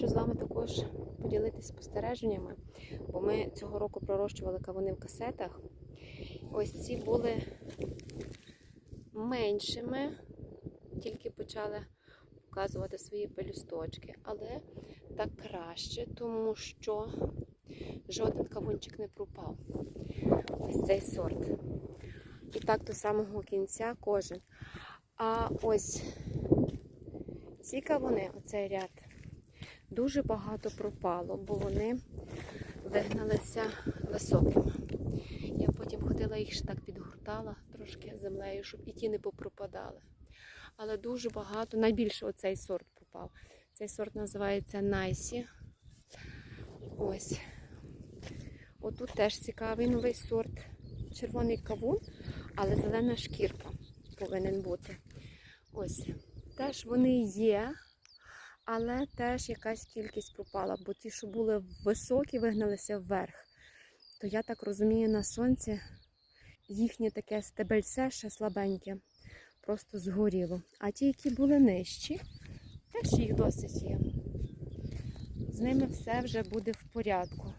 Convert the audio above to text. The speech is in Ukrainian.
хочу з вами також поділитися спостереженнями, бо ми цього року пророщували кавуни в касетах. Ось ці були меншими, тільки почали показувати свої пелюсточки, але так краще, тому що жоден кавунчик не пропав. Ось цей сорт. І так до самого кінця кожен. А ось ці кавуни, оцей ряд, дуже багато пропало, бо вони вигналися високими. Я потім ходила їх ще так підгортала трошки землею, щоб і ті не попропадали. Але дуже багато, найбільше оцей сорт пропав. Цей сорт називається Найсі. Ось. Отут теж цікавий новий сорт. Червоний кавун, але зелена шкірка повинен бути. Ось. Теж вони є, але теж якась кількість пропала, бо ті, що були високі, вигналися вверх. То я так розумію, на сонці їхнє таке стебельце ще слабеньке, просто згоріло. А ті, які були нижчі, теж їх досить є. З ними все вже буде в порядку.